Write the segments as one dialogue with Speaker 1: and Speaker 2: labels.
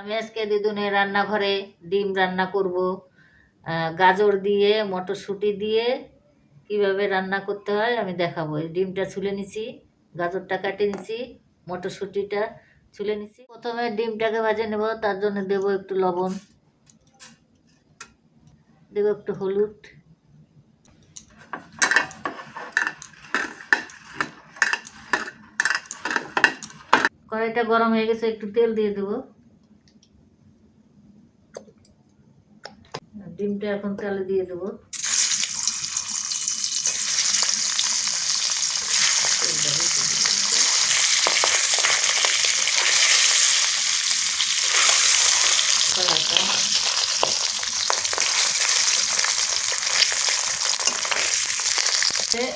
Speaker 1: আমি আজকে দিদুনে রান্নাঘরে ডিম রান্না করব। গাজর দিয়ে, মটরশুঁটি দিয়ে কীভাবে রান্না করতে হয় আমি দেখাবো। ডিমটা ছুলে নিছি, গাজরটা কাটে নিছি, মটরশুঁটিটা ছুলে নিছি। প্রথমে ডিমটাকে ভাজে নেব, তার জন্য দেব একটু লবণ। দেব একটু হলুদ। কড়াইটা গরম হয়ে গেছে, একটু তেল দিয়ে দেবো। ডিমটা এখন তেলে দিয়ে দেবো।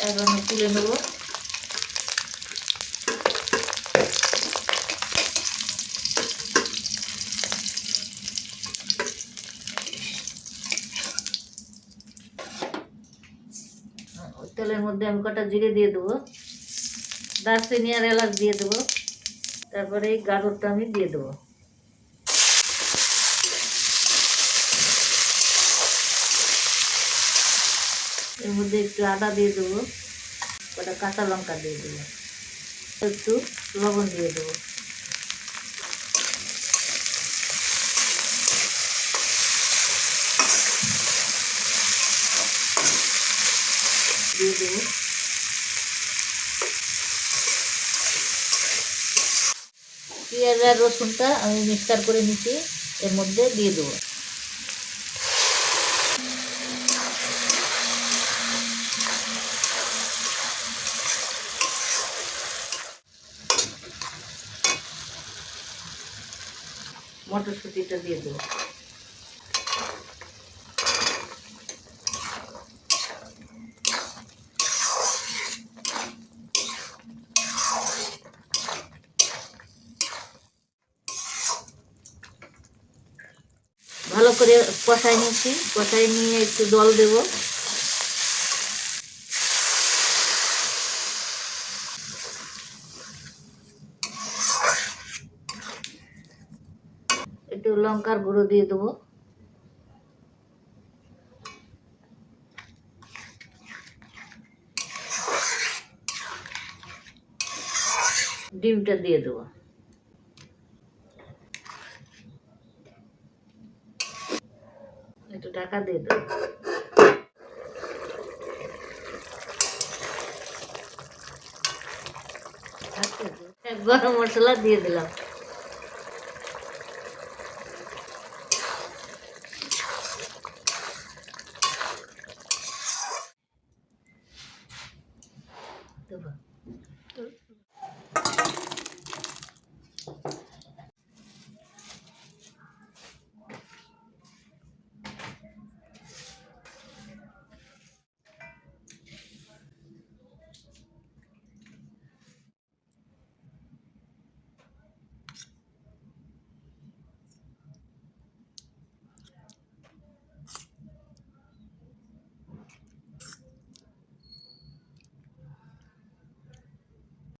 Speaker 1: এখন তুলে নেব। তেলের মধ্যে আমি কটা জিরে দিয়ে দেবো। দারচিনি আর এলাচ দিয়ে দেবো। তারপরে এই গাজরটা আমি দিয়ে দেবো। এর মধ্যে একটু আদা দিয়ে দেবো, কটা কাঁচা লঙ্কা দিয়ে দেবো। একটু লবণ দিয়ে দেবো। দিয়ে দেবো পেঁয়াজ আর রসুনটা আমি মিক্সচার করে নিচ্ছি এর মধ্যে দিয়ে দেবো। মটরশুঁটিটা দিয়ে দেবো। ভালো করে কষাই নিয়েছি। কষাই নিয়ে একটু জল দেব। একটু লঙ্কার গুঁড়ো দিয়ে দেবো। ডিমটা দিয়ে দেবো। একটু টাকা দিয়ে দেবো আচ্ছা, গরম মশলা দিয়ে দিলাম। দেবো।